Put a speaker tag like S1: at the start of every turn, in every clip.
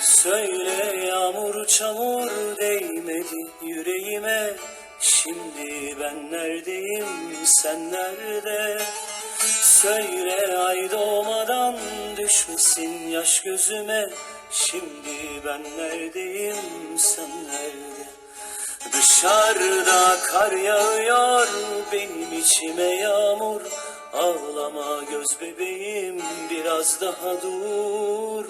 S1: Söyle yağmur çamur değmedi yüreğime. Şimdi ben neredeyim sen nerede? Söyle ay doğmadan düşmesin yaş gözüme. Şimdi ben neredeyim sen nerede? Dışarıda kar yağıyor benim içime yağmur. Ağlama göz bebeğim biraz daha dur.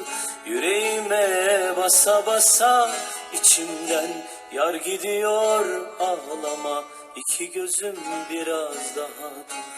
S1: Yüreğime basa basa içimden yar gidiyor. Ağlama iki gözüm biraz daha dur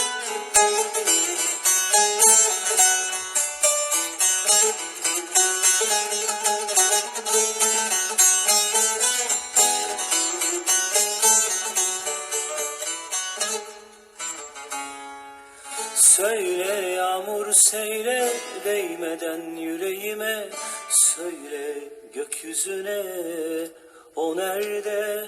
S1: Söyle yağmur söyle değmeden yüreğime. Söyle gökyüzüne o nerede?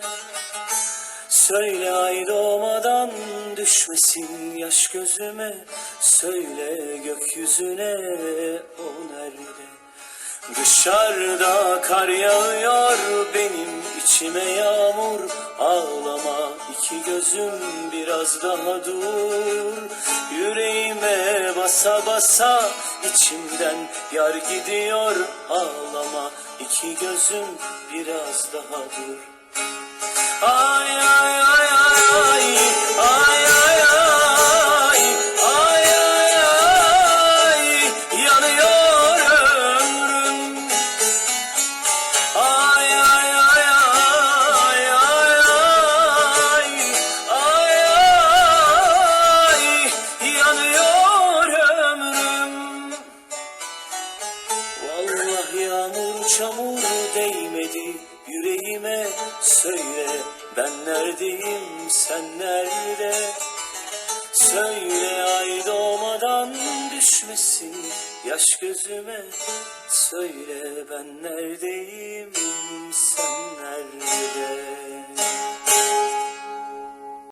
S1: Söyle ay doğmadan düşmesin yaş gözüme. Söyle gökyüzüne o nerede? Dışarıda kar yağıyor benim içime yağmur. Ağlama iki gözüm biraz daha dur basa basa içimden yar gidiyor Ağlama. İki gözüm biraz daha dur. Ay ay ay değmedi yüreğime Söyle ben neredeyim sen nerede? Söyle ay doğmadan düşmesin yaş gözüme Söyle ben neredeyim sen nerede